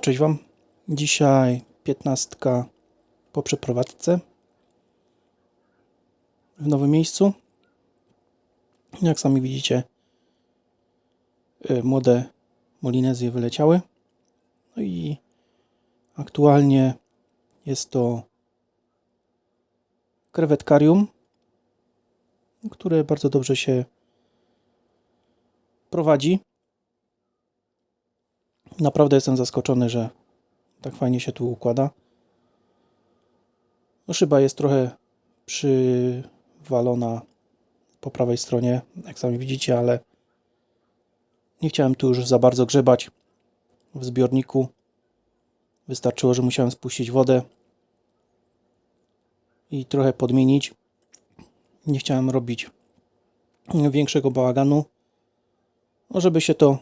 cześć Wam. Dzisiaj 15 po przeprowadzce w nowym miejscu. Jak sami widzicie, y, młode molinezje wyleciały. No i aktualnie jest to krewetkarium, które bardzo dobrze się prowadzi. Naprawdę jestem zaskoczony, że tak fajnie się tu układa. No, szyba jest trochę przywalona po prawej stronie, jak sami widzicie, ale nie chciałem tu już za bardzo grzebać w zbiorniku. Wystarczyło, że musiałem spuścić wodę i trochę podmienić. Nie chciałem robić większego bałaganu, no żeby się to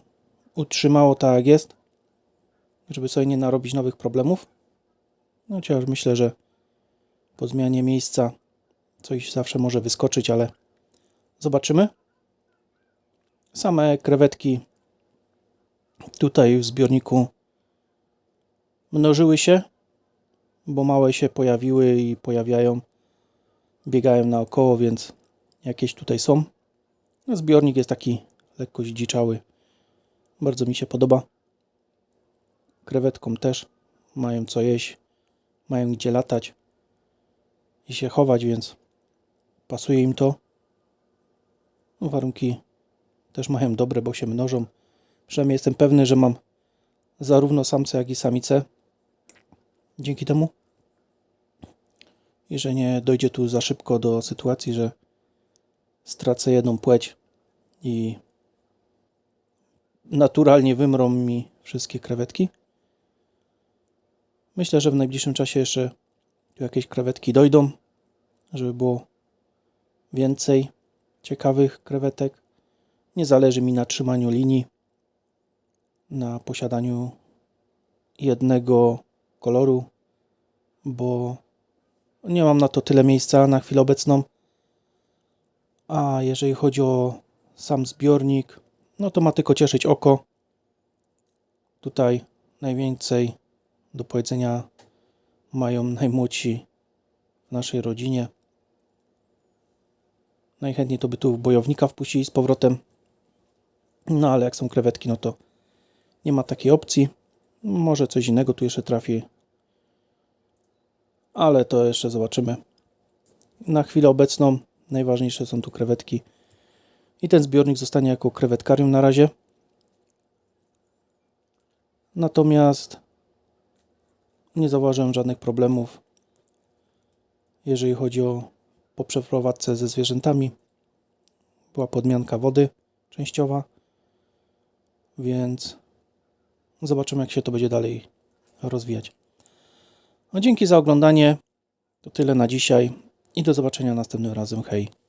utrzymało tak jak jest, żeby sobie nie narobić nowych problemów. No chociaż myślę, że po zmianie miejsca coś zawsze może wyskoczyć, ale zobaczymy. Same krewetki tutaj w zbiorniku mnożyły się, bo małe się pojawiły i pojawiają, biegają naokoło, więc jakieś tutaj są. No, zbiornik jest taki lekko zdziczały. Bardzo mi się podoba. Krewetkom też mają co jeść, mają gdzie latać i się chować, więc pasuje im to. Warunki też mają dobre, bo się mnożą. Przynajmniej jestem pewny, że mam zarówno samce, jak i samice. Dzięki temu. I że nie dojdzie tu za szybko do sytuacji, że stracę jedną płeć i naturalnie wymrą mi wszystkie krewetki. Myślę, że w najbliższym czasie jeszcze tu jakieś krewetki dojdą, żeby było więcej ciekawych krewetek. Nie zależy mi na trzymaniu linii, na posiadaniu jednego koloru, bo nie mam na to tyle miejsca na chwilę obecną. A jeżeli chodzi o sam zbiornik, no to ma tylko cieszyć oko. Tutaj najwięcej do powiedzenia mają najmłodsi w naszej rodzinie. Najchętniej to by tu bojownika wpuścili z powrotem. No ale jak są krewetki, no to nie ma takiej opcji. Może coś innego tu jeszcze trafi. Ale to jeszcze zobaczymy. Na chwilę obecną najważniejsze są tu krewetki. I ten zbiornik zostanie jako krewetkarium na razie. Natomiast nie zauważyłem żadnych problemów, jeżeli chodzi o po przeprowadzce ze zwierzętami. Była podmianka wody częściowa, więc zobaczymy, jak się to będzie dalej rozwijać. No, dzięki za oglądanie. To tyle na dzisiaj i do zobaczenia następnym razem. Hej.